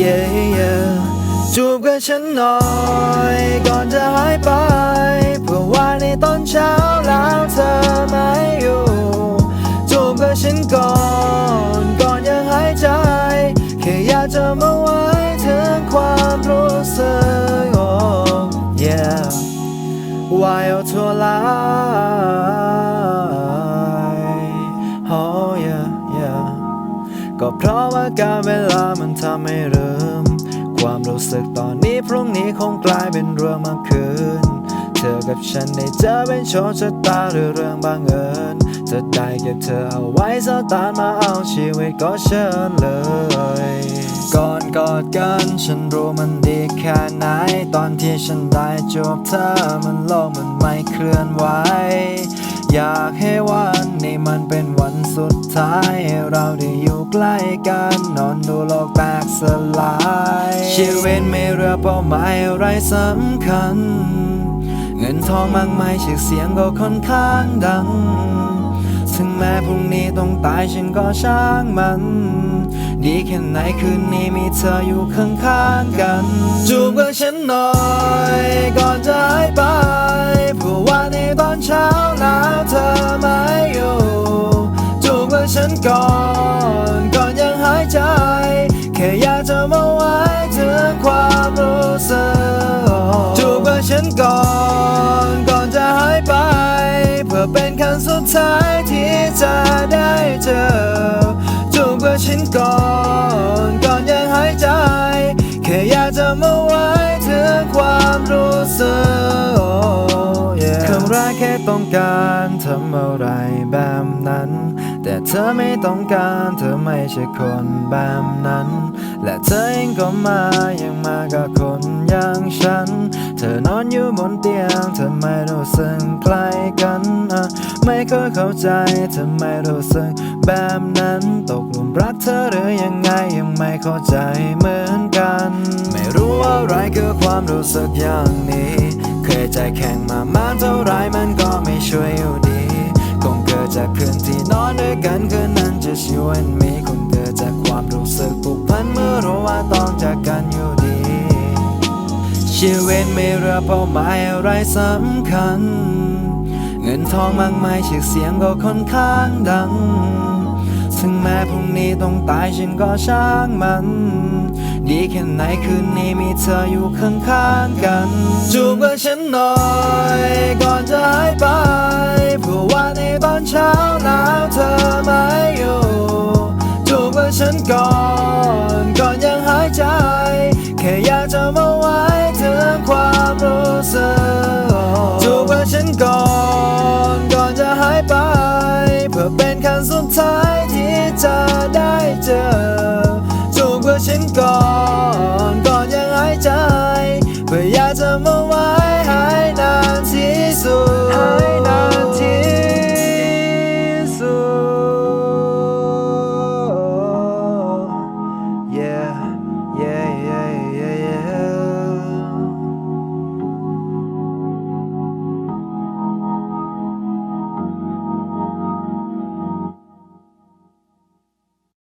yeah, yeah จูบกับฉันหน่อย ก่อนจะหายไป เพื่อว่าในตอนเช้าแล้วเธอไม่อยู่จูบกับฉันก่อน ก่อนยังหายใจ แค่อยากจะมาไว้ถึงความรู้สึก oh yeah ว่าเอาทั่วไลฟ์ oh yeah yeah ก็เพราะว่าการเวลา มันทำให้ลืมความรู้สึกตอนนี้พรุ่งนี้คงกลายเป็นเรื่องเมาคืนเธอกับฉันได้เจอเป็นโชคชะตาหรือเรื่องบังเอิญจะได้เก็บเธอเอาไว้สตาร์มาเอาชีวิตก็เชิญเลยก่อนกอดกันฉันรู้มันดีแค่ไหน ตอนที่ฉันได้จูบเธอมันโลกมันไม่เคลื่อนไหวอยากให้วันนี้มันเป็นวัน สุดท้ายให้เราได้อยู่ใกล้กันนอนดูโลกแตกสลาย ชีวิตไม่เรือเป้าหมายอะไรสำคัญ เงินทองมากมายชื่อเสียงก็ค่อนข้างดัง ถึงแม้พรุ่งนี้ต้องตายฉันก็ช่างมัน ดีแค่ไหนคืนนี้มีเธออยู่ข้างๆกัน จูบกับฉันหน่อยก่อนจะหายไปเพื่อว่าในตอนเช้าแล้วเธอไม่อยู่ ก่อน ก่อนยังหายใจ แค่อยากจะมาไว้ถึงความรู้สึกจูบกับฉันก่อน ก่อนจะหายไป เพื่อเป็นครั้งสุดท้ายที่จะได้เจอจูบกับฉันก่อน ก่อนยังหายใจ แค่อยากจะมาไว้ถึงความรู้สึกคำแรกแค่ต้องการทำอะไรแบบนั้น แต่เธอไม่ต้องการเธอไม่ใช่คนแบบนั้น และเธอเองก็มายังมากับคนอย่างฉัน เธอนอนอยู่บนเตียงเธอไม่รู้สึกใกล้กันอะไม่เคยเข้าใจเธอไม่รู้สึกแบบนั้น ตกหลุมรักเธอหรือยังไงยังไม่เข้าใจเหมือนกัน ไม่รู้ว่าอะไรคือความรู้สึกอย่างนี้ เคยใจแข็งมามากเท่าไรมันก็ไม่ช่วยอยู่ดี คงเกิดจากคืนที่นอนด้วยกันคืนนั้นจะชีวิตมีคงเกิดจากความรู้สึกผูกพันเมื่อรู้ว่าต้องจากกันอยู่ดี ชีวิตไม่เรือเป้าหมายอะไรสำคัญ เงินทองมากมายชื่อเสียงก็ค่อนข้างดัง ถึงแม้พรุ่งนี้ต้องตายฉันก็ช่างมันดีแค่ไหนคืนนี้มีเธออยู่ข้างๆกัน จูบกับฉันหน่อยก่อนจะหายไป ตอนเช้าแล้วเธอไม่อยู่จูบกับฉันก่อนก่อนยังหายใจ แค่อยากจะมาไว้ถึงความรู้สึกจูบกับฉันก่อนก่อนจะหายไป เพื่อเป็นครั้งสุดท้ายที่จะได้เจอจูบกับฉันก่อน